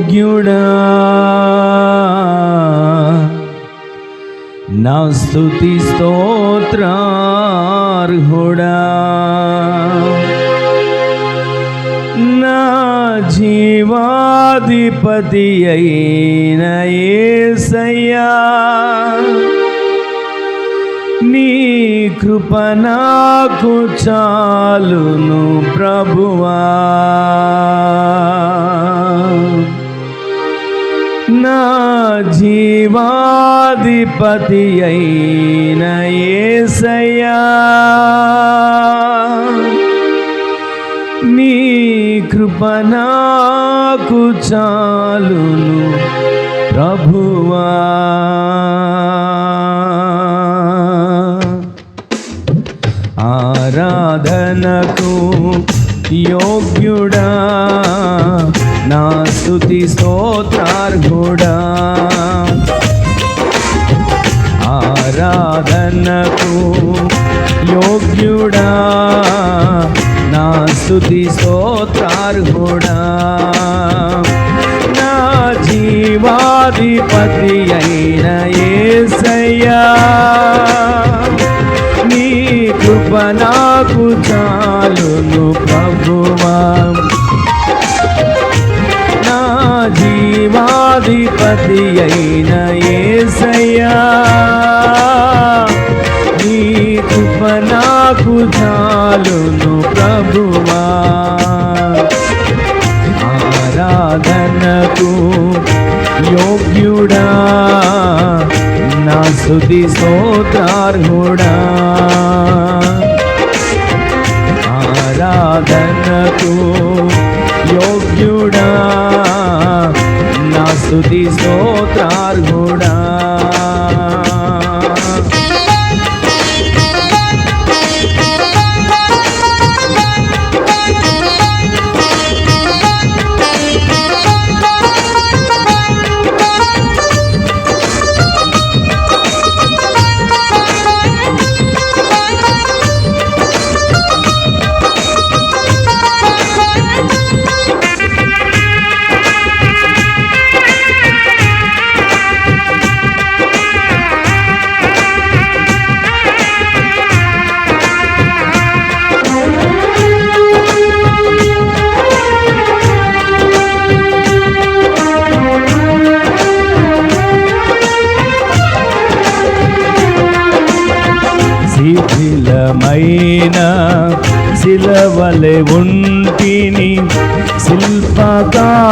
యోగ్యుడా. నా స్థుతి స్తోత్రార్హుడా. నా జీవాధిపతి అయిన ఏసయ్యా. నీ కృప నాకు చాలును ప్రభువా. నా జీవాధిపతి అయిన నీ కృప నాకు చాలును ప్రభువా. ఆరాధనకు యోగ్యుడా. నా స్థుతి స్తోత్రార్హుడా. ఆరాధనకు యోగ్యుడా. నా స్థుతి స్తోత్రార్హుడా. నా జీవాధిపతి అయిన ఏసయ్యా. నీ కృప నాకు చాలును ప్రభువా. జీవాధిపతి అయిన ఏసయ్యా నీ కృప నాకు చాలును ప్రభువా. ఆరాధనకు యోగ్యుడా నా సుది స్తోత్రార్హుడా.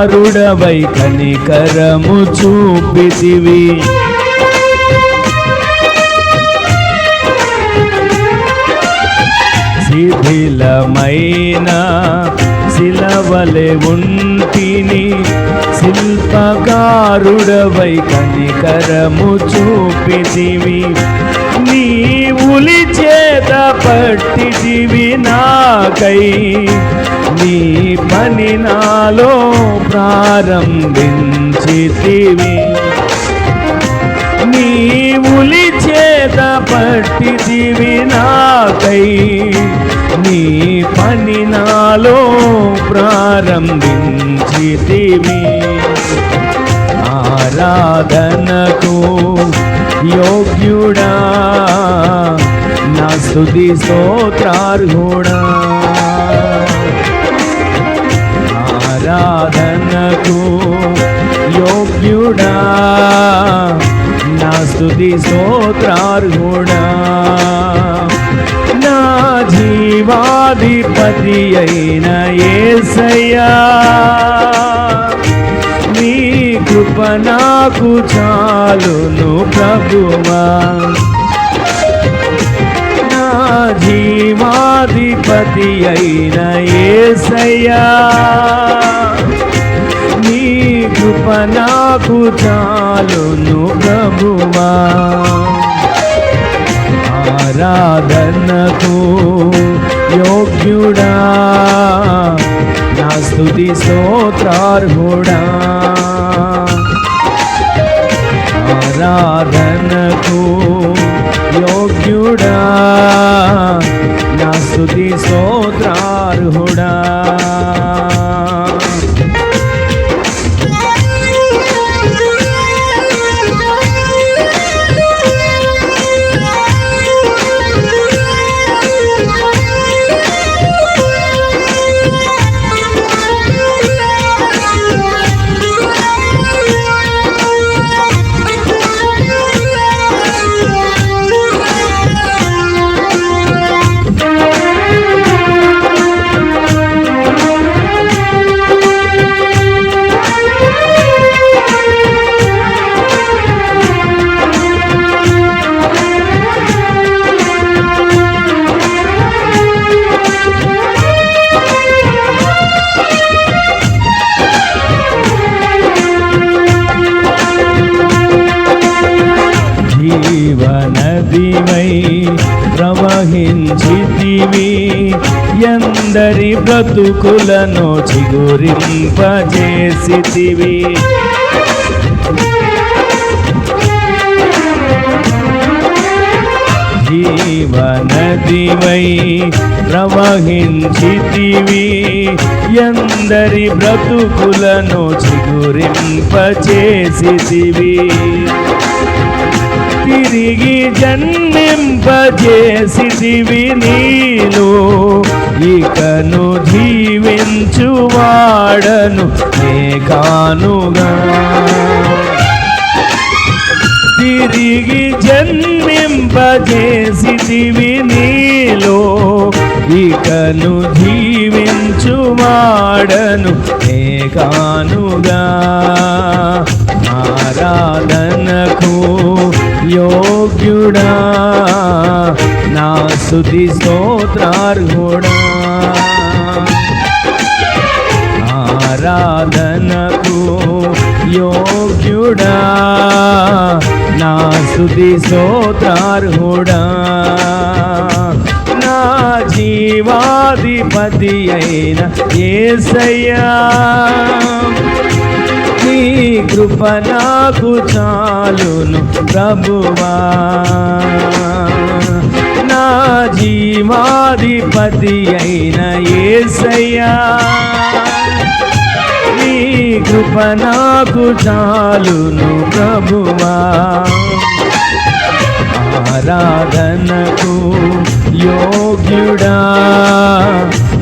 శిల్పకారుడవై కనికరము చూపితివి. శిథిలమైన శిలవలె ఉంటిని శిల్పకారుడవై కనికరము చూపితివి. నీ ఉలి చేత పట్టిదివి నాకై. నీ పని నాలో ప్రారంభించితివి. నీవులి చేత పట్టిదివి నాకై. నీ పని నాలో ప్రారంభించితివి. ఆరాధనకు యోగ్యుడా నా స్తుతి స్తోత్రార్హుడా. ఆరాధనకు యోగ్యుడా నా స్థుతి స్తోత్రార్హుడా. నా జీవాధిపతి అయిన ఏసయ్యా నీ కృప నాకు చాలును ప్రభువా. నా జీవాధిపతి అయిన ఏసయ్యా కృప నాకు చాలును ప్రభువా. ఆరాధనకు యోగ్యుడా. నా స్థుతి స్తోత్రార్హుడా. ఆరాధనకు యోగ్యుడా. నా స్థుతి స్తోత్రార్హుడా. నీవి ఎందరి బ్రతుకులను చిగురింపజేసితివి. జీవనదివై ప్రవహించితివి ఎందరి బ్రతుకులను చిగురింపచేసితివి తిరిగి జన్మ జన్మింపజేసితివి నీలో ఇకను జీవించువాడను నేకానుగా తిరిగి జన్మింపజేసితివి నీలో ఇకను జీవించువాడను ఏకానుగా ఆరాధనకు యోగ్యుడా. నా స్తుతి స్తోత్రార్హుడా. ఆరాధనకు యోగ్యుడా. నా స్తుతి స్తోత్రార్హుడా. నా జీవాధిపతి అయిన ఏసయ్యా. కృప నాకు చాలును ప్రభువా. నా జీవాధిపతి అయిన ఏసయ్యా నీ కృప నాకు చాలును ప్రభువా. ఆరాధనకు యోగ్యుడా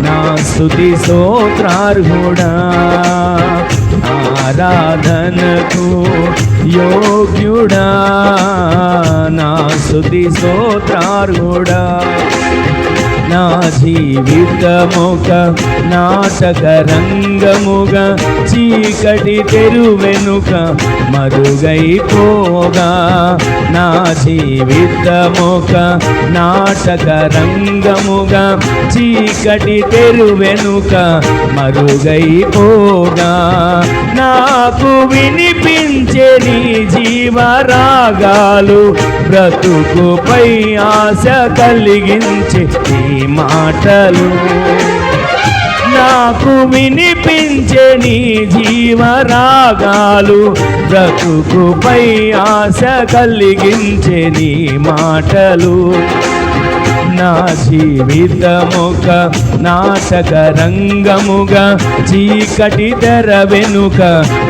నా స్థుతి స్తోత్రార్హుడా ఆరాధనకు యోగ్యుడా నా స్థుతి స్తోత్రార్హుడా. నా జీవితముక నాటక రంగముగా చీకటి తెరువెనుక మరుగైపోగా. నా జీవితముక నాటక రంగముగా చీకటి తెరువెనుక మరుగైపోగా. నాకు వినిపించే నీ జీవరాగాలు బ్రతుకుపై ఆశ కలిగించే మాటలు నాకు వినిపించే నీ జీవరాగాలు బ్రతుకుపై ఆశ కలిగించే నీ మాటలు నా జీవితముక నాటక రంగముగా చీకటి తెర వెనుక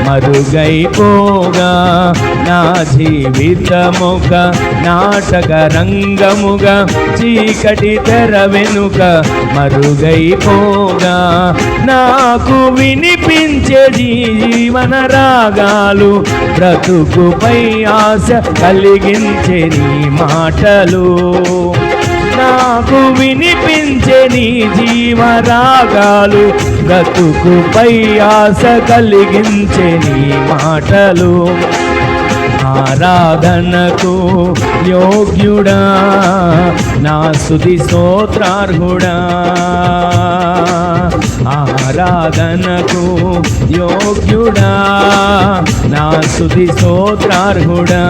మరుగైపోగా. నా జీవితముక నాటక రంగముగా చీకటి తెర వెనుక మరుగైపోగా. నాకు వినిపించే జీవన రాగాలు బ్రతుకుపై ఆశ కలిగించే నీ మాటలు. నాకు వినిపించే నీ జీవరాగాలు బ్రతుకుపై ఆశ కలిగించే నీ మాటలు. ఆరాధనకు యోగ్యుడా నా సుది స్తోత్రార్హుడా. ఆరాధనకు యోగ్యుడా నా స్తుతి స్తోత్రార్హుడా.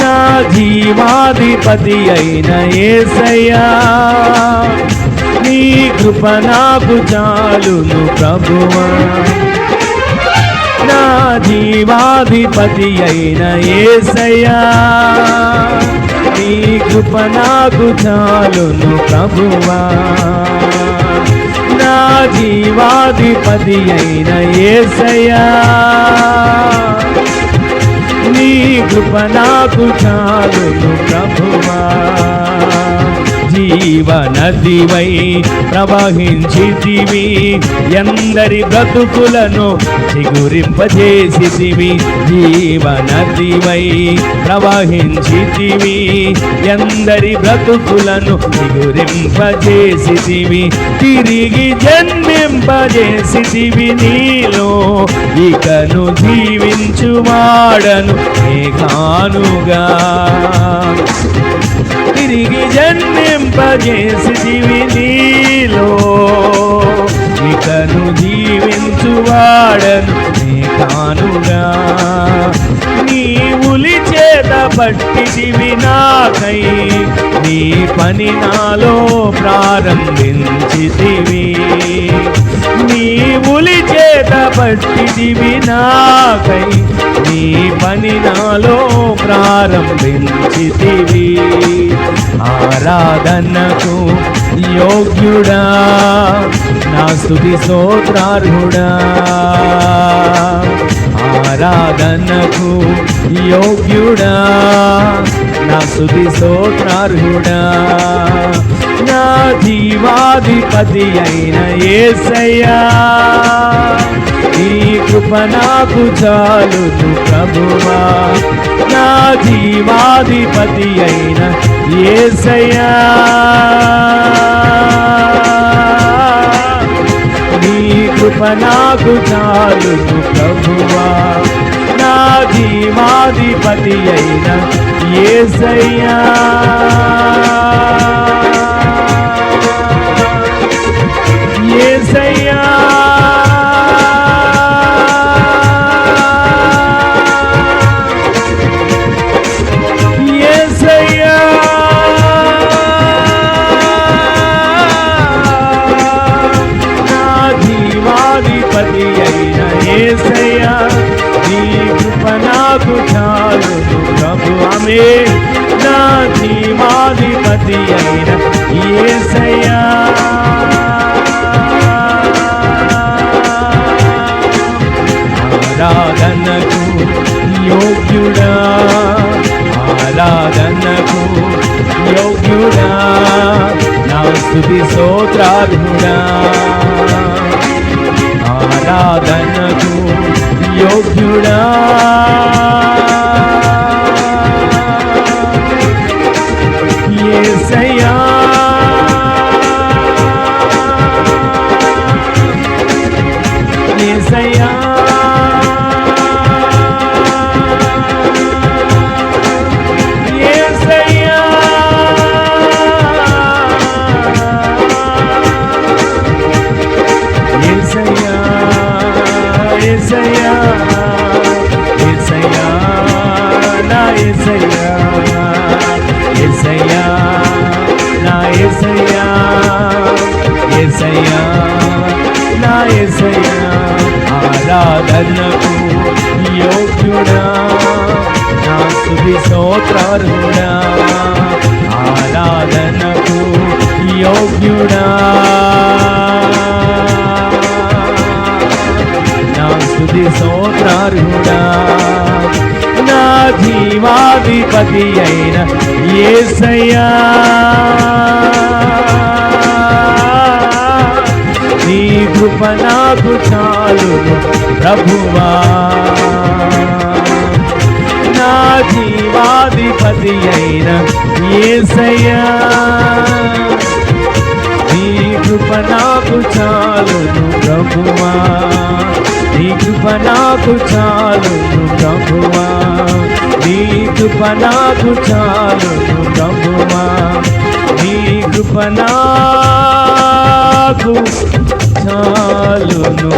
నా జీవాధిపతి అయిన ఏసయ్యా నీ కృప నాకు చాలును ప్రభువా. నా జీవాధిపతి అయిన ఏసయ్యా నీ కృప నాకు చాలును ప్రభువా. జీవాధిపతి అయిన ఏసయ్యా. నీ కృప నాకు చాలును ప్రభువా. జీవనదివై ప్రవహించితివి. ఎందరి బ్రతుకులను చిగురింపజేసితివి. జీవనదివై ప్రవహించితివి. ఎందరి బ్రతుకులను చిగురింపజేసితివి. తిరిగి జన్మింపజేసితివి నీలో. ఇకను జీవించువాడను ఏకానుగా తిరిగి జన్మింపజేసి జన్మింపజేసితివి నీలో. ఇకను జీవించువాడను నీ కానుగా. చేత పట్టిదివి నాకై నీ పని నాలో ప్రారంభించితివి. నీ ఉలి చేత పట్టిదివి నాకై నీ పని నాలో ప్రారంభించితివి. ఆరాధనకు యోగ్యుడా నా స్తుతి సోత్రార్హుడా ఆరాధనకు యోగ్యుడా. నా సుది స్తోత్రార్హుడా. నా జీవాధిపతి అయిన ఏసయ్యా. నీ కృప నాకు చాలును ప్రభువా. నా జీవాధిపతి అయిన ఏసయ్యా. కృప నాకు చాలును ప్రభువా నా జీవాధిపతి అయిన ఏసయ్యా. స్తుతి స్తోత్రార్హుడా ఆరాధనకు యోగ్యుడా. యోగ్యుడా నా స్తుతి స్తోత్రార్హుడా ఆరాధనకు యోగ్యుడా. నా స్తుతి స్తోత్రార్హుడా నా జీవాధిపతి అయిన ఏసయ్యా. కృప నాకు చాలు ప్రభువా. నా జీవాధిపతి అయిన ఏసయ్యా. నీ కృప నాకు చాలు ప్రభువా. నీ కృప నాకు చాలు ప్రభువా. నీ కృప నాకు చాలు ప్రభువా. నీ కృప నాకు చాలును